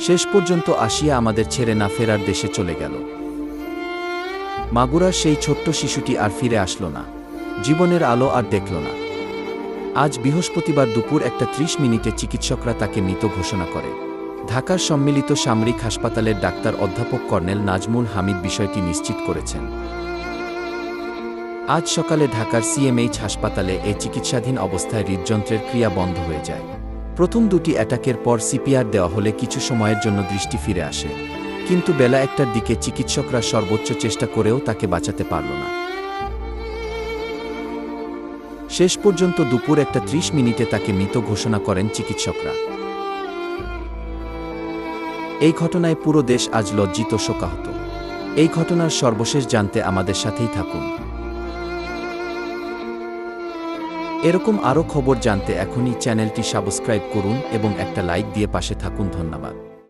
শেষ পর্যন্ত আসিয়া আমাদের ছেড়ে না ফেরার দেশে চলে গেল। মাগুরার সেই ছোট্ট শিশুটি আর ফিরে আসলো না। জীবনের আলো আর দেখল না। আজ বৃহস্পতিবার দুপুর একটা ত্রিশ মিনিটে চিকিৎসকরা তাকে মৃত ঘোষণা করে। ঢাকার সম্মিলিত সামরিক হাসপাতালের ডাক্তার অধ্যাপক কর্নেল নাজমুল হামিদ বিষয়টি নিশ্চিত করেছেন। আজ সকালে ঢাকার সিএমএইচ হাসপাতালে এই চিকিৎসাধীন অবস্থায় হৃদযন্ত্রের ক্রিয়া বন্ধ হয়ে যায়। প্রথম দুটি অ্যাটাকের পর সিপিআর দেওয়া হলে কিছু সময়ের জন্য দৃষ্টি ফিরে আসে। কিন্তু বেলা একটার দিকে চিকিৎসকরা সর্বোচ্চ চেষ্টা করেও তাকে বাঁচাতে পারল না। শেষ পর্যন্ত দুপুর একটা ত্রিশ মিনিটে তাকে মৃত ঘোষণা করেন চিকিৎসকরা। এই ঘটনায় পুরো দেশ আজ লজ্জিত, শোকাহত। এই ঘটনার সর্বশেষ জানতে আমাদের সাথেই থাকুন। এরকম আরও খবর জানতে এখনই চ্যানেলটি সাবস্ক্রাইব করুন এবং একটা লাইক দিয়ে পাশে থাকুন ধন্যবাদ।